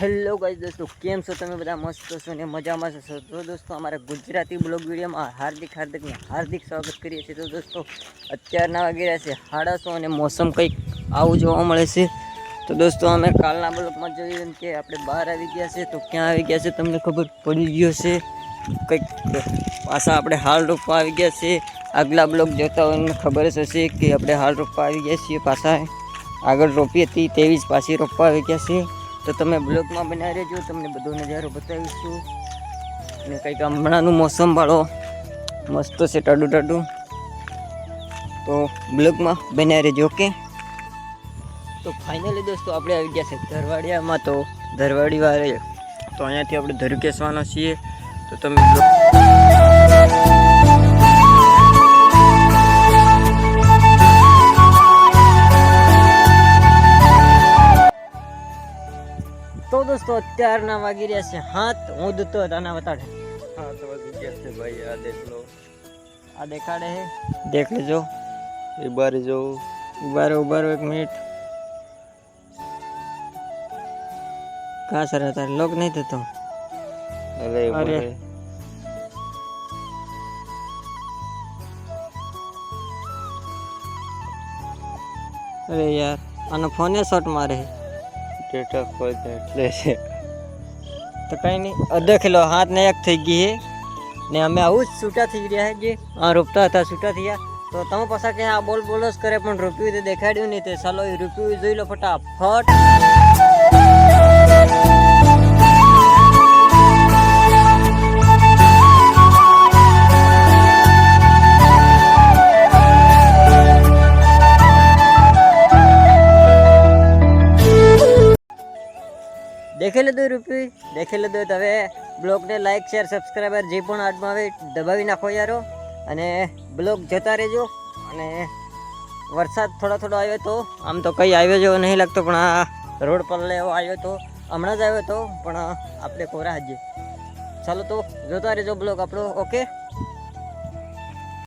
Hello guys દોસ્તો, કેમ છો તમે બધા? મસ્ત છો ને મજામાં છો? તો દોસ્તો, અમારા ગુજરાતી બ્લોગ વિડીયોમાં હાર્દિક, હાર્દિકને હાર્દિક સ્વાગત કરીએ છીએ. તો દોસ્તો અત્યારના વાગી રહ્યા છે હાડાસો અને મોસમ કંઈક આવું જોવા મળે છે. તો દોસ્તો, અમે કાલના બ્લોગમાં જોઈએ કે આપણે બહાર આવી ગયા છે. તો ક્યાં આવી ગયા છે તમને ખબર પડી ગયો છે કંઈક પાછા આપણે હાલ રોપવા આવી ગયા છે. આગલા બ્લોગ જોતા હોય એમને ખબર જ હશે કે આપણે હાલ રોપવા આવી ગયા છીએ પાછા. આગળ રોપી હતી તેવી જ પાછી રોપવા આવી ગયા છીએ તો તમે બ્લોગમાં બનાવી રહેજો, તમને બધો નજારો બતાવીશું. અને કંઈક હમણાંનું મોસમ વાળો, મસ્ત છે ટાડું ટાડું તો બ્લોગમાં બનાવી રહેજો, ઓકે? તો ફાઇનલી દોસ્તો, આપણે આવી ગયા છે ધરવાડિયામાં, તો ધરવાડી વાળે તો અહીંયાથી આપણે ધર છીએ. તો તમે તો દોસ્તો અત્યારના વાગી રહ્યા છે હાથ હું તો આના બતાડે હાથ વાગી ગયા છે ભાઈ આ દેખ લો આ દેખાડે હે? દેખ લેજો. ઊભા રહેજો. ઊભા રહો ઊભા રહો એક મિનિટ. કા સર તારે લોક નહીં થતો? અરે અરે. યાર આનો ફોને શોટ મારે છે. હોય તો એટલે છે. તો કંઈ નહીં અ, દેખ લો હાથ ને એક થઈ ગઈ છે. ને અમે આવું જ છૂટા થઈ રહ્યા છે આ રોપતા હતા છૂટા થયા તો તમે પાછા કે આ બોલ બોલસ જ કરે પણ રૂપિયું તો દેખાડ્યું નહીં તે. ચાલો એ રૂપિયું જોઈ લો ફટાફટ. દેખી લીધું રૂપી? દેખી લીધું તો હવે બ્લોગને લાઈક શેર સબસ્ક્રાઈબર જે પણ આર્ટમાં આવે દબાવી નાખો યારો અને બ્લોગ જતા રહેજો. અને વરસાદ થોડો થોડો આવ્યો તો, આમ તો કંઈ આવ્યો જેવો નહીં લાગતો, પણ આ રોડ પર લેવો આવ્યો તો, હમણાં જ આવ્યો તો, પણ આપણે કોરા હજી. ચાલો તો જોતા રહેજો બ્લોગ આપણો ઓકે